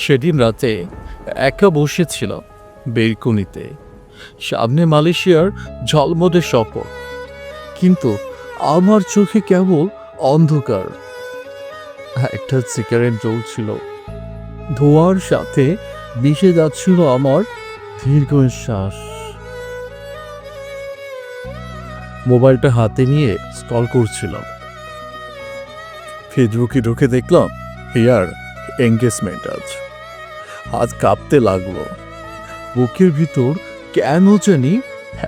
সেদিন রাতে একা বসেছিল বেলকনিতে। সামনে মালয়েশিয়ার ঝলমদে শপথ কিন্তু আমার চোখে কেবল অন্ধকার। একটা সিগারেট জ্বলছিল। ধোয়ার সাথে মিশে যাচ্ছিল আমার দীর্ঘশ্বাস। মোবাইলটা হাতে নিয়ে স্কল করছিলাম। ফেসবুকে ঢুকে দেখলাম, হেয়ার এঙ্গেজমেন্ট আজ আজ কাঁপতে লাগল। বুকের ভিতর কেন জানি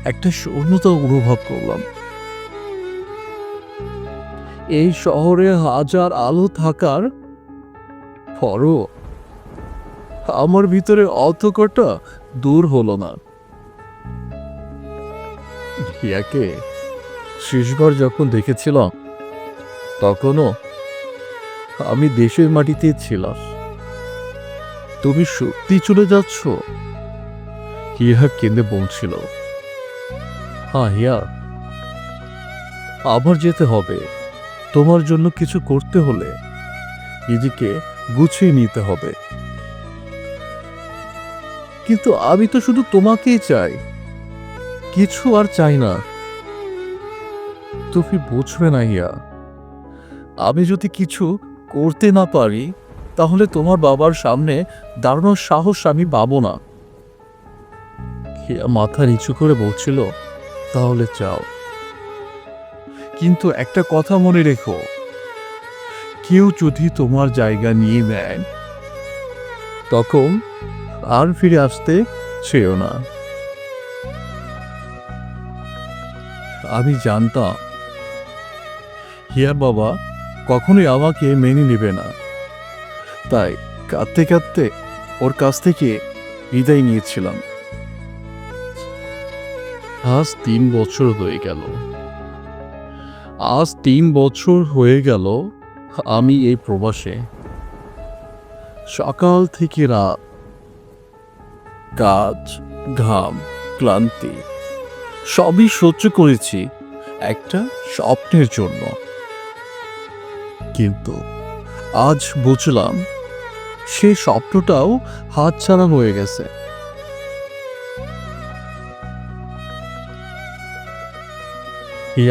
একটা শূন্যতা অনুভব করলাম। এই শহরে হাজার আলো থাকার পরও আমার ভিতরে অতকটা দূর হলো না। হিয়াকে শেষবার যখন দেখেছিলাম, তখনও আমি দেশের মাটিতে ছিলাম। তুমি সত্যি চলে যাচ্ছ? হিয়া কেঁদে বলছিল। হ্যাঁ হিয়া। আবার যেতে হবে। তোমার জন্য কিছু করতে হলে নিজেকে গুছিয়ে নিতে হবে। কিন্তু আমি তো শুধু তোমাকেই চাই। কিছু আর চাই না। তুমি বুঝবে না, হিয়া। আমি যদি কিছু করতে না পারি তাহলে তোমার বাবার সামনে দাঁড়ানোর সাহস আমি পাবো না। হিয়া মাথা নিচু করে বলছিল, তাহলে চাও কিন্তু একটা কথা মনে রেখো, কেউ যদি তোমার জায়গা নিয়ে নেয়, তখন আর ফিরে আসতে চেয়েও না। আমি জানতাম, হিয়ার বাবা কখনোই আমাকে মেনে নেবে না। তাই কাঁদতে কাঁদতে ওর কাছ থেকে বিদায় নিয়েছিলাম। আজ তিন বছর হয়ে গেল। আজ তিন বছর হয়ে গেল আমি এই প্রবাসে। সকাল থেকে রাত, কাজ, ঘাম, ক্লান্তি, সবই সহ্য করেছি একটা স্বপ্নের জন্য। কিন্তু আজ বুঝলাম সেই স্বপ্নটাও হাতছাড়া হয়ে গেছে।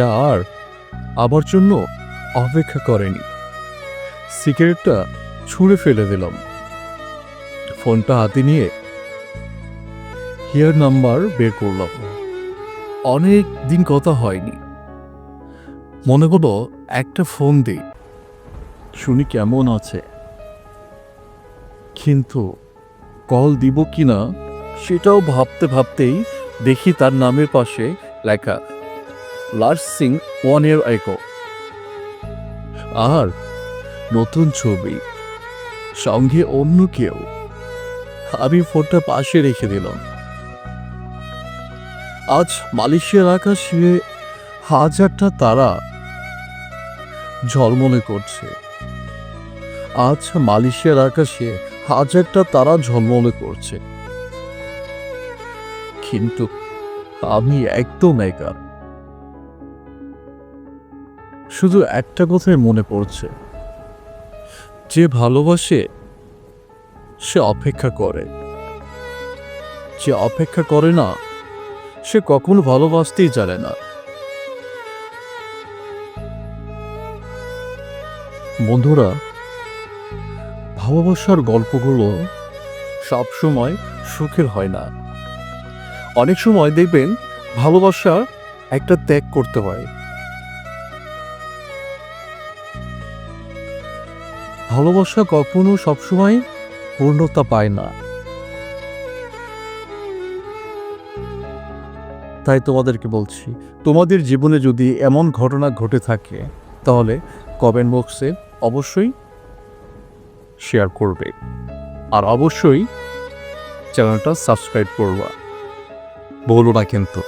আর আমার জন্য অপেক্ষা করেনি। সিগারেটটা ছুঁড়ে ফেলে দিলাম। ফোনটা হাতে নিয়ে হিয়ার নাম্বার বের করলাম। অনেক দিন কথা হয়নি। মনে হলো একটা ফোন দিই। শুনি কেমন আছে। কিন্তু কল দিব কি না, সেটাও ভাবতে ভাবতেই দেখি তার নামের পাশে লেখা, লার্জ সিং ওয়ান আইকো। আর নতুন ছবি, সঙ্গে অন্য কেউ। আমি ফোনটা পাশে রেখে দিলাম। আজ মালয়েশিয়ার আকাশে হাজারটা তারা ঝলমলে করছে। আজ মালয়েশিয়ার আকাশে হাজারটা তারা ঝলমলে করছে। কিন্তু আমি একদম একা শুধু একটা কথাই মনে পড়ছে। যে ভালোবাসে, সে অপেক্ষা করে। যে অপেক্ষা করে না, সে কখনো ভালোবাসতেই জানে না। বন্ধুরা ভালোবাসার গল্পগুলো সবসময় সুখের হয় না। অনেক সময় দেখবেন ভালোবাসা একটা ত্যাগ করতে হয়। ভালোবাসা কখনো সবসময় পূর্ণতা পায় না। তাই তোমাদেরকে বলছি, তোমাদের জীবনে যদি এমন ঘটনা ঘটে থাকে, তাহলে কমেন্ট বক্সে অবশ্যই শেয়ার করবে। আর অবশ্যই চ্যানেলটা সাবস্ক্রাইব করবা। বলো না কিন্তু।